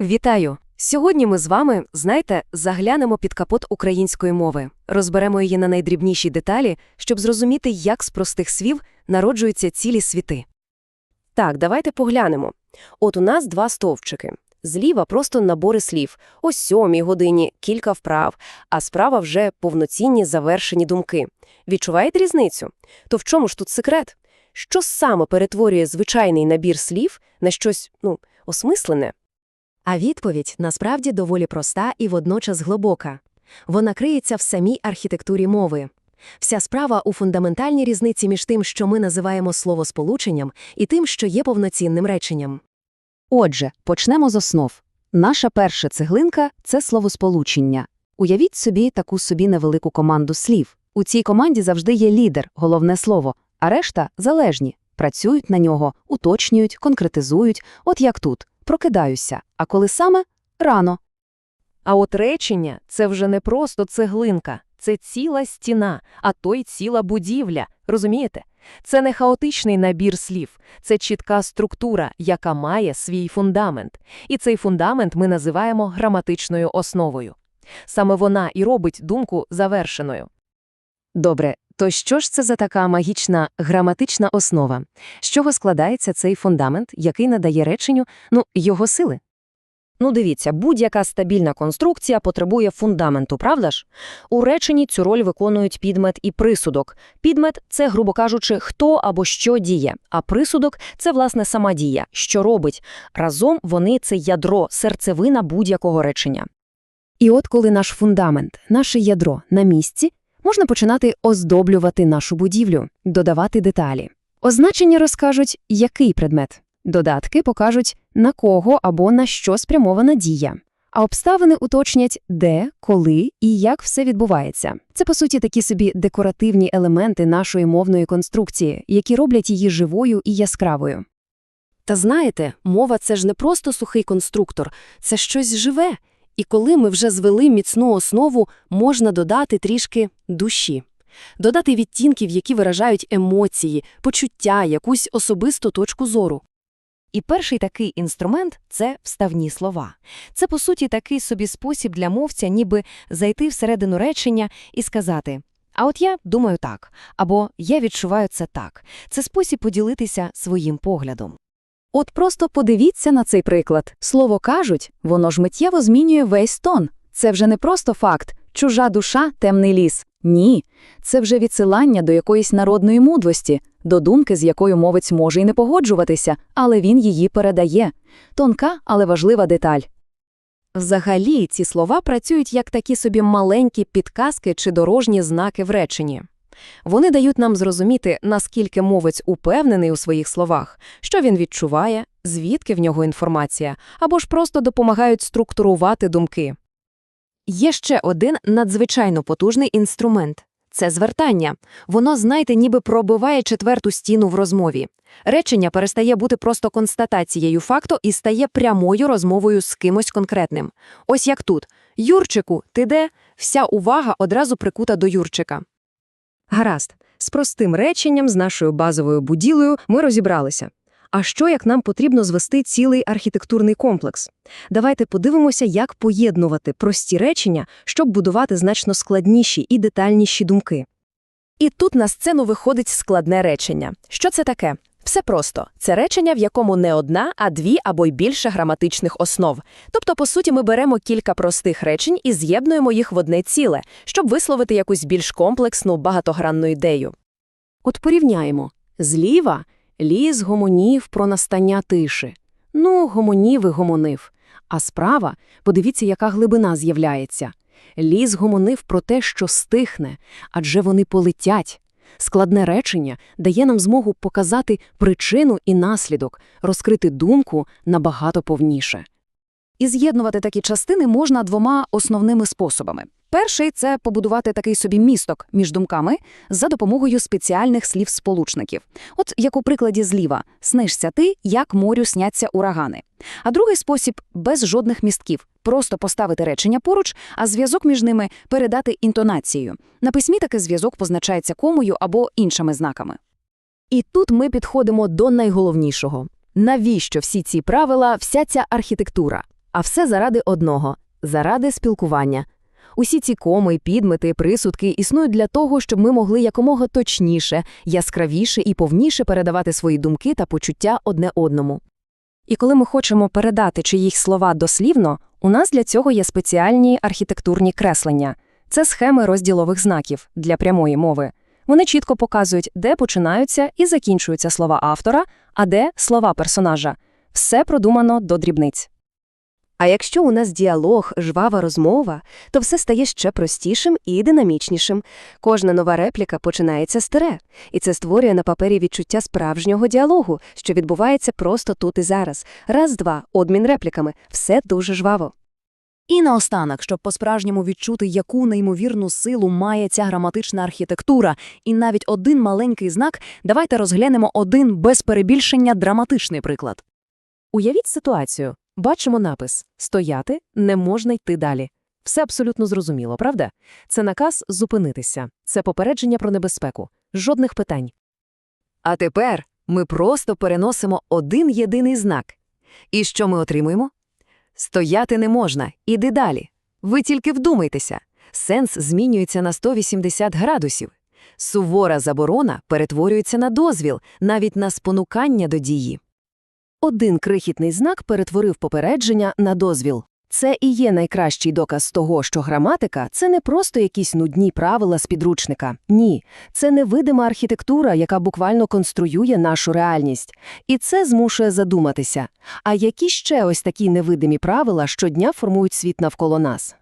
Вітаю! Сьогодні ми з вами, знаєте, заглянемо під капот української мови, розберемо її на найдрібніші деталі, щоб зрозуміти, як з простих слів народжуються цілі світи. Так, давайте поглянемо. От у нас два стовпчики. Зліва просто набори слів. О сьомій годині кілька вправ, а справа вже повноцінні завершені думки. Відчуваєте різницю? То в чому ж тут секрет? Що саме перетворює звичайний набір слів на щось, ну, осмислене? А відповідь насправді доволі проста і водночас глибока. Вона криється в самій архітектурі мови. Вся справа у фундаментальній різниці між тим, що ми називаємо словосполученням, і тим, що є повноцінним реченням. Отже, почнемо з основ. Наша перша цеглинка – це словосполучення. Уявіть собі таку собі невелику команду слів. У цій команді завжди є лідер, головне слово, а решта – залежні. Працюють на нього, уточнюють, конкретизують, от як тут. Прокидаюся, а коли саме – рано. А от речення – це вже не просто цеглинка, це ціла стіна, а то й ціла будівля, розумієте? Це не хаотичний набір слів, це чітка структура, яка має свій фундамент. І цей фундамент ми називаємо граматичною основою. Саме вона і робить думку завершеною. Добре, то що ж це за така магічна граматична основа? З чого складається цей фундамент, який надає реченню, ну, його сили? Ну, дивіться, будь-яка стабільна конструкція потребує фундаменту, правда ж? У реченні цю роль виконують підмет і присудок. Підмет – це, грубо кажучи, хто або що діє, а присудок – це, власне, сама дія, що робить. Разом вони – це ядро, серцевина будь-якого речення. І от коли наш фундамент, наше ядро на місці, можна починати оздоблювати нашу будівлю, додавати деталі. Означення розкажуть, який предмет. Додатки покажуть, на кого або на що спрямована дія. А обставини уточнять, де, коли і як все відбувається. Це, по суті, такі собі декоративні елементи нашої мовної конструкції, які роблять її живою і яскравою. Та знаєте, мова – це ж не просто сухий конструктор, це щось живе. І коли ми вже звели міцну основу, можна додати трішки душі. Додати відтінків, які виражають емоції, почуття, якусь особисту точку зору. І перший такий інструмент – це вставні слова. Це, по суті, такий собі спосіб для мовця ніби зайти всередину речення і сказати «А от я думаю так» або «Я відчуваю це так». Це спосіб поділитися своїм поглядом. От просто подивіться на цей приклад. Слово «кажуть» воно ж миттєво змінює весь тон. Це вже не просто факт «чужа душа – темний ліс». Ні, це вже відсилання до якоїсь народної мудрості, до думки, з якою мовець може й не погоджуватися, але він її передає. Тонка, але важлива деталь. Взагалі, ці слова працюють як такі собі маленькі підказки чи дорожні знаки в реченні. Вони дають нам зрозуміти, наскільки мовець упевнений у своїх словах, що він відчуває, звідки в нього інформація, або ж просто допомагають структурувати думки. Є ще один надзвичайно потужний інструмент – це звертання. Воно, знаєте, ніби пробиває четверту стіну в розмові. Речення перестає бути просто констатацією факту і стає прямою розмовою з кимось конкретним. Ось як тут. «Юрчику, ти де?» Вся увага одразу прикута до Юрчика. Гаразд. З простим реченням, з нашою базовою буділею, ми розібралися. А що, як нам потрібно звести цілий архітектурний комплекс? Давайте подивимося, як поєднувати прості речення, щоб будувати значно складніші і детальніші думки. І тут на сцену виходить складне речення. Що це таке? Все просто. Це речення, в якому не одна, а дві або й більше граматичних основ. Тобто, по суті, ми беремо кілька простих речень і з'єднуємо їх в одне ціле, щоб висловити якусь більш комплексну, багатогранну ідею. От порівняємо. Зліва ліс гомонів про настання тиші. Ну, гомонів і гомонив. А справа, подивіться, яка глибина з'являється. Ліс гомонив про те, що стихне, адже вони полетять. Складне речення дає нам змогу показати причину і наслідок, розкрити думку набагато повніше. І з'єднувати такі частини можна двома основними способами. Перший – це побудувати такий собі місток між думками за допомогою спеціальних слів-сполучників. От як у прикладі зліва «снишся ти, як морю сняться урагани». А другий спосіб – без жодних містків. Просто поставити речення поруч, а зв'язок між ними передати інтонацією. На письмі такий зв'язок позначається комою або іншими знаками. І тут ми підходимо до найголовнішого. Навіщо всі ці правила, вся ця архітектура? А все заради одного – заради спілкування. Усі ці коми, підмети, присудки існують для того, щоб ми могли якомога точніше, яскравіше і повніше передавати свої думки та почуття одне одному. І коли ми хочемо передати чиїх слова дослівно, у нас для цього є спеціальні архітектурні креслення. Це схеми розділових знаків для прямої мови. Вони чітко показують, де починаються і закінчуються слова автора, а де слова персонажа. Все продумано до дрібниць. А якщо у нас діалог, жвава розмова, то все стає ще простішим і динамічнішим. Кожна нова репліка починається з тире, і це створює на папері відчуття справжнього діалогу, що відбувається просто тут і зараз. Раз-два, обмін репліками, все дуже жваво. І наостанок, щоб по-справжньому відчути, яку неймовірну силу має ця граматична архітектура, і навіть один маленький знак, давайте розглянемо один без перебільшення драматичний приклад. Уявіть ситуацію. Бачимо напис «Стояти, не можна йти далі». Все абсолютно зрозуміло, правда? Це наказ зупинитися. Це попередження про небезпеку. Жодних питань. А тепер ми просто переносимо один єдиний знак. І що ми отримуємо? Стояти не можна, іди далі. Ви тільки вдумайтеся. Сенс змінюється на 180 градусів. Сувора заборона перетворюється на дозвіл, навіть на спонукання до дії. Один крихітний знак перетворив попередження на дозвіл. Це і є найкращий доказ того, що граматика – це не просто якісь нудні правила з підручника. Ні, це невидима архітектура, яка буквально конструює нашу реальність. І це змушує задуматися. А які ще ось такі невидимі правила щодня формують світ навколо нас?